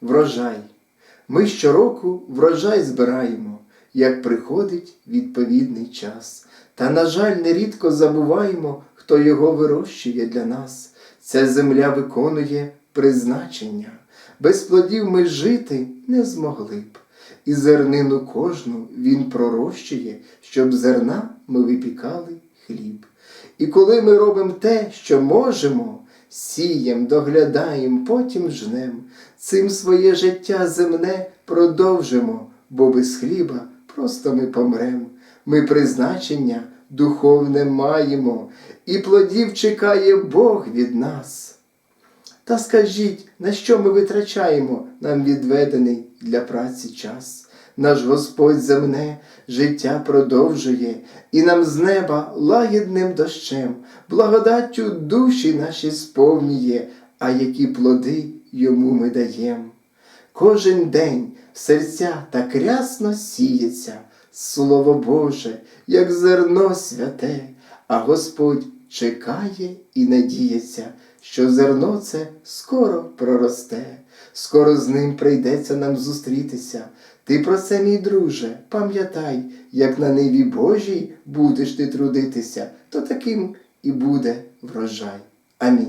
Врожай. Ми щороку врожай збираємо, як приходить відповідний час. Та, на жаль, нерідко забуваємо, хто його вирощує для нас. Ця земля виконує призначення. Без плодів ми жити не змогли б. І зернину кожну він пророщує, щоб зерна ми випікали хліб. І коли ми робимо те, що можемо, сієм, доглядаєм, потім жнем, цим своє життя земне продовжимо, бо без хліба просто ми помрем. Ми призначення духовне маємо, і плодів чекає Бог від нас. Та скажіть, на що ми витрачаємо нам відведений для праці час? Наш Господь земне життя продовжує, і нам з неба лагідним дощем, благодаттю душі наші сповнює, а які плоди йому ми даєм. Кожен день в серця так рясно сіється Слово Боже, як зерно святе, а Господь чекає і надіється, що зерно це скоро проросте, скоро з ним прийдеться нам зустрітися. Ти про це, мій друже, пам'ятай, як на ниві Божій будеш ти трудитися, то таким і буде врожай. Амінь.